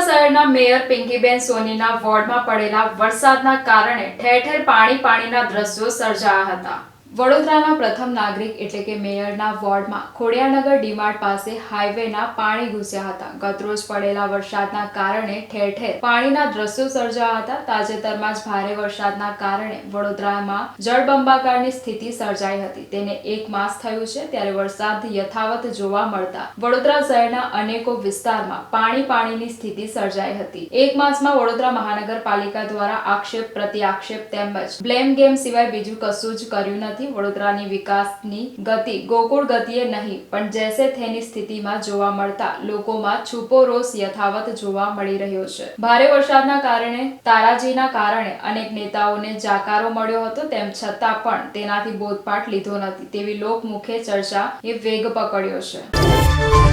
શહેરના મેયર પિંકીબેન સોનીના વોર્ડમાં પડેલા વરસાદના કારણે ઠેર ઠેર પાણી પાણીના દ્રશ્યો સર્જાયા હતા. વડોદરાના પ્રથમ નાગરિક એટલે કે મેયરના વોર્ડમાં ખોડિયાનગર ડીમાર્ટ પાસે હાઈવેના પાણી ઘૂસ્યા હતા. ગતરોજ પડેલા વરસાદના કારણે ઠેર ઠેર પાણીના દ્રશ્યો સર્જાયા હતા. તાજેતરમાં જ ભારે વરસાદના કારણે વડોદરામાં જળબંબાકારની સ્થિતિ સર્જાઈ હતી. તેને એક માસ થયું છે ત્યારે વરસાદ યથાવત જોવા મળતા વડોદરા શહેરના અનેકો વિસ્તારમાં પાણી પાણીની સ્થિતિ સર્જાઈ હતી. એક માસમાં વડોદરા મહાનગરપાલિકા દ્વારા આક્ષેપ પ્રતિ આક્ષેપ તેમજ બ્લેમ ગેમ સિવાય બીજું કશું જ કર્યું નથી. વડોદરાની વિકાસની ગતિ ગોકુળ ગતિએ નહીં, પણ જેસે થેની સ્થિતિમાં જોવા મળતા લોકોમાં છુપો રોષ યથાવત જોવા મળી રહ્યો છે. ભારે વરસાદના કારણે, તારાજીના કારણે અનેક નેતાઓને જાકારો મળ્યો હતો, તેમ છતાં પણ તેનાથી બોધપાઠ લીધો નથી, તેવી લોકમુખે ચર્ચા એ વેગ પકડ્યો છે.